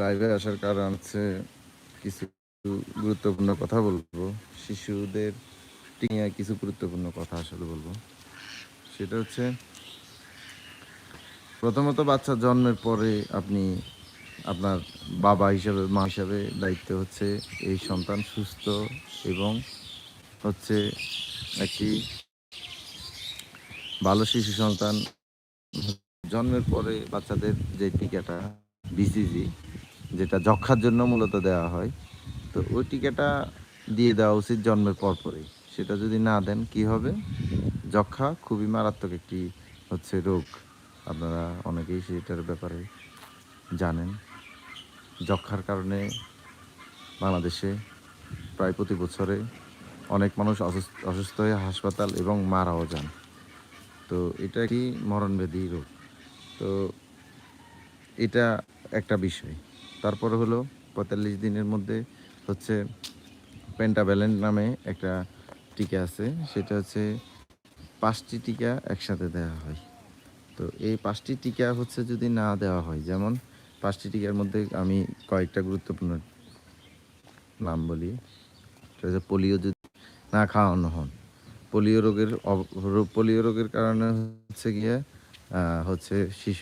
লাইভে আসার কারণ হচ্ছে কিছু গুরুত্বপূর্ণ কথা বলব। শিশুদের নিয়ে কিছু গুরুত্বপূর্ণ কথা আসলে বলব। সেটা হচ্ছে, প্রথমত বাচ্চা জন্মের পরে আপনি আপনার বাবা হিসাবে, মা হিসাবে দায়িত্ব হচ্ছে এই সন্তান সুস্থ এবং হচ্ছে একটি ভালো শিশু সন্তান। জন্মের পরে বাচ্চাদের যে টিকাটা বিসিজি যেটা যক্ষার জন্য মূলত দেওয়া হয়। তো ওই টিকাটা দিয়ে দেওয়া উচিত জন্মের পর পরেই সেটা যদি না দেন, কি হবে? যক্ষা খুবই মারাত্মক একটি হচ্ছে রোগ। আপনারা অনেকেই সেটার ব্যাপারে জানেন। যক্ষার কারণে বাংলাদেশে প্রায় প্রতি বছরে অনেক মানুষ অসুস্থ অসুস্থ হয়ে হাসপাতাল এবং মারাও যান। তো এটা কি মরণব্যাধি রোগ। তো এটা একটা বিষয়। তারপরে হলো পঁয়তাল্লিশ দিনের মধ্যে হচ্ছে পেন্টাভ্যালেন্ট নামে একটা টিকা আছে। সেটা হচ্ছে পাঁচটি টিকা একসাথে দেওয়া হয়। তো এই পাঁচটি টিকা হচ্ছে যদি না দেওয়া হয়, যেমন পাঁচটি টিকার মধ্যে আমি কয়েকটা গুরুত্বপূর্ণ নাম বলি। পোলিও যদি না খাওয়ানো হন। পোলিও রোগের রোগ- পোলিও রোগের কারণে হচ্ছে গিয়ে হচ্ছে শিশু